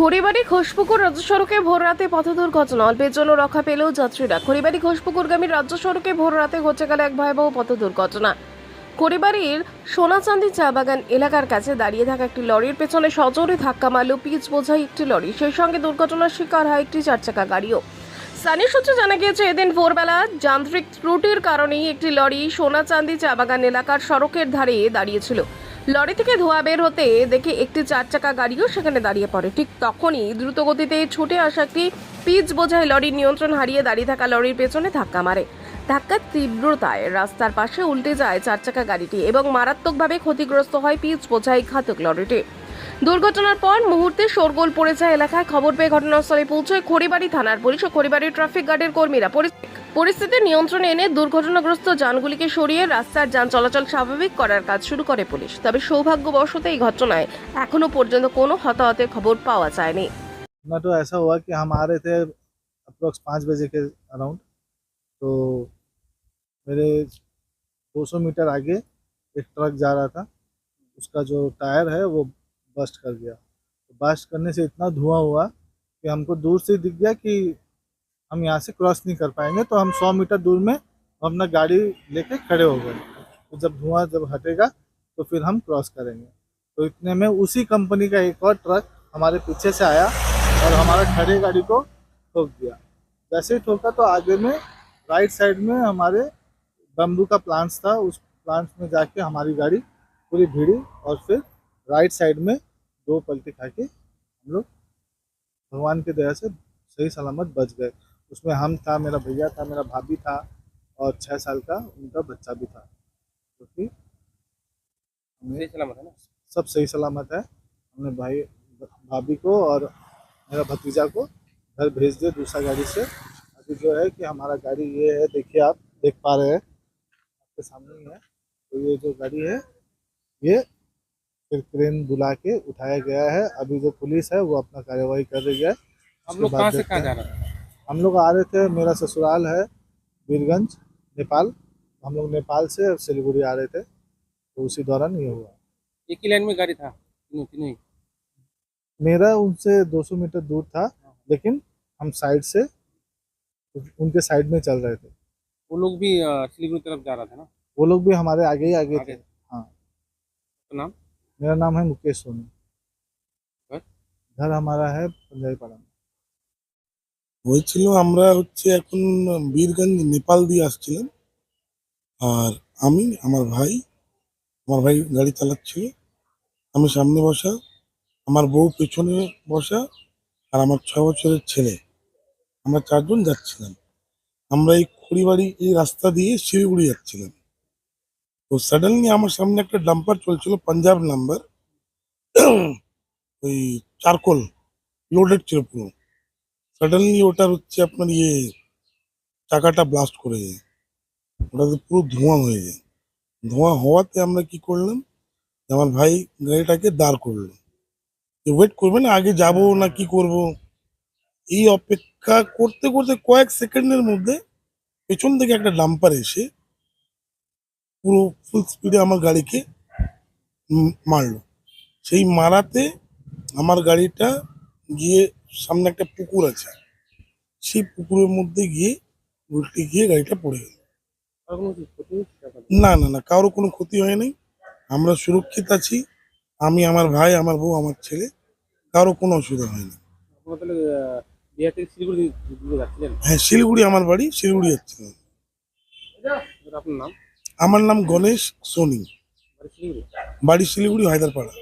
খড়িবাড়ি ঘোষপুকুর রাজ্য সড়কে ভোর রাতে পথ দুর্ঘটনা অল্পের জন্য রক্ষা পেলেও যাত্রীরা। খড়িবাড়ি ঘোষপুকুরগামী রাজ্য সড়কে ভোর রাতে ঘটে গেল এক ভয়াবহ পথ দুর্ঘটনা খড়িবাড়ির সোনাচান্দি চা বাগান এলাকার কাছে দাঁড়িয়ে থাকা একটি লরির পেছনে সজোরে ধাক্কা মারল পিচ বোঝাই একটি লরি। সেই সঙ্গে দুর্ঘটনার শিকার হয় একটি চারচাকা গাড়িও। স্থানীয় সূত্রে জানা গিয়েছে, এদিন ভোরবেলা যান্ত্রিক ত্রুটির কারণেই একটি লরি সোনাচান্দি চা বাগান এলাকার সড়কের ধারে দাঁড়িয়েছিল। লরি থেকে ধোঁয়া বের হতে দেখে একটি চার চাকা গাড়িও সেখানে দাঁড়িয়ে পড়ে। ঠিক তখনই দ্রুতগতিতে ছুটে আসা একটি পিচ বোঝাই লরির নিয়ন্ত্রণ হারিয়ে দাঁড়িয়ে থাকা লরির পেছনে ধাক্কা মারে। ধাক্কার তীব্রতায় রাস্তার পাশে উল্টে যায় চার চাকা গাড়িটি এবং মারাত্মকভাবে ক্ষতিগ্রস্ত হয় পিচ বোঝাই ঘাতক লরিটি। দুর্ঘটনার পর মুহূর্তে শোরগোল পড়ে যায় এলাকায়। খবর পেয়ে ঘটনাস্থলে পৌঁছয় খড়িবাড়ি থানার পুলিশ ও খড়িবাড়ি ট্রাফিক গার্ডের কর্মীরা। পরি- পরিস্থিতি নিয়ন্ত্রণে এনে দুর্ঘটনাগ্রস্ত যানগুলিকে সরিয়ে রাস্তার যান চলাচল স্বাভাবিক করার কাজ শুরু করে পুলিশ তবে সৌভাগ্যবশত এই ঘটনায় এখনো পর্যন্ত কোনো হতাহতের খবর পাওয়া যায়নি ना तो ऐसा हुआ कि हम आ रहे थे अप्रोक्स पाँच बजे के अराउंड तो मेरे 200 मीटर आगे एक ट्रक जा रहा था उसका जो टायर है वो बस्ट कर गया बस्ट करने से इतना धुआं हुआ कि हमको दूर से दिख गया कि हम यहाँ से क्रॉस नहीं कर पाएँगे तो हम 100 मीटर दूर में अपना गाड़ी लेके खड़े हो गए। तो जब धुआँ जब हटेगा तो फिर हम क्रॉस करेंगे। तो इतने में उसी कंपनी का एक और ट्रक हमारे पीछे से आया और हमारा खड़े गाड़ी को ठोक दिया। जैसे ही ठोका तो आगे में राइट साइड में हमारे बम्बू का प्लांट्स था, उस प्लांट्स में जाके हमारी गाड़ी पूरी भिड़ी और फिर राइट साइड में दो पलटी खा के हम लोग भगवान की दया से सही सलामत बच गए। उसमें हम था मेरा भैया था मेरा भाभी था और छः साल का उनका बच्चा भी था। क्योंकि हमें सही सलामत है ना? सब सही सलामत है। हमने भाई भाभी को और मेरा भतीजा को घर भेज दिया दूसरा गाड़ी से। अभी जो है कि हमारा गाड़ी ये है देखिए आप देख पा रहे हैं। आपके सामने ही है। तो ये जो गाड़ी है ये फिर क्रेन बुला के उठाया गया है। अभी जो पुलिस है वो अपना कार्यवाही कर रही है। हम लोग कहाँ से कहाँ जा रहे हैं? हम लोग आ रहे थे मेरा ससुराल है वीरगंज नेपाल। हम लोग नेपाल से सिलीगुड़ी आ रहे थे तो उसी दौरान ये हुआ। एक ही लाइन में गाड़ी था? तीनों तीनों मेरा उनसे 200 मीटर दूर था लेकिन हम साइड से उनके साइड में चल रहे थे। वो लोग भी सिलीगुड़ी तरफ़ जा रहा था ना? वो लोग भी हमारे आगे ही आगे आगे थे। हाँ। तो नाम? मेरा नाम है मुकेश सोनी। घर? हमारा है पंजाबी पाड़ा হয়েছিল আমরা হচ্ছে এখন বীরগঞ্জ, নেপাল দিয়ে আসছিলাম। আর আমি, আমার ভাই আমার ভাই গাড়ি চালাচ্ছিল। আমি সামনে বসা, আমার বউ পেছনে বসা আর আমার ছ বছরের ছেলে। আমরা চারজন যাচ্ছিলাম। আমরা এই খড়িবাড়ি এই রাস্তা দিয়ে শিলিগুড়ি যাচ্ছিলাম। তো সাডেনলি আমার সামনে একটা ডাম্পার চলছিল, পাঞ্জাব নাম্বার ওই চারকোল লোডেড ছিল পুরো। সাডেনলি ওটার হচ্ছে আপনার ইয়ে চাকাটা ব্লাস্ট করে যায়। ওটাতে পুরো ধোঁয়া হয়ে যায়। ধোঁয়া হওয়াতে আমরা কি করলাম? আমার ভাই গাড়িটাকে দাঁড় করল। ওয়েট করবে না, আগে যাব না, কি করব? এই অপেক্ষা করতে করতে কয়েক সেকেন্ডের মধ্যে পেছন থেকে একটা ডাম্পার এসে পুরো ফুল স্পিডে আমার গাড়িকে মারলো। সেই মারাতে আমার গাড়িটা গিয়ে সামনে একটা পুকুর আছে। সেই পুকুরের মধ্যে গিয়ে উল্টে গিয়ে গাড়িটা পড়ে গেল। না না না কারও কোনো ক্ষতি হয়নি আমরা সুরক্ষিত আছি। আমি আমার ভাই আমার বউ আমার ছেলে কারও কোনো অসুবিধা হয়নি হ্যাঁ শিলিগুড়ি আমার বাড়ি শিলিগুড়ি যাচ্ছিলাম নাম? আমার নাম গণেশ সোনি। বাড়ি বাড়ি শিলিগুড়ি হায়দারপাড়া।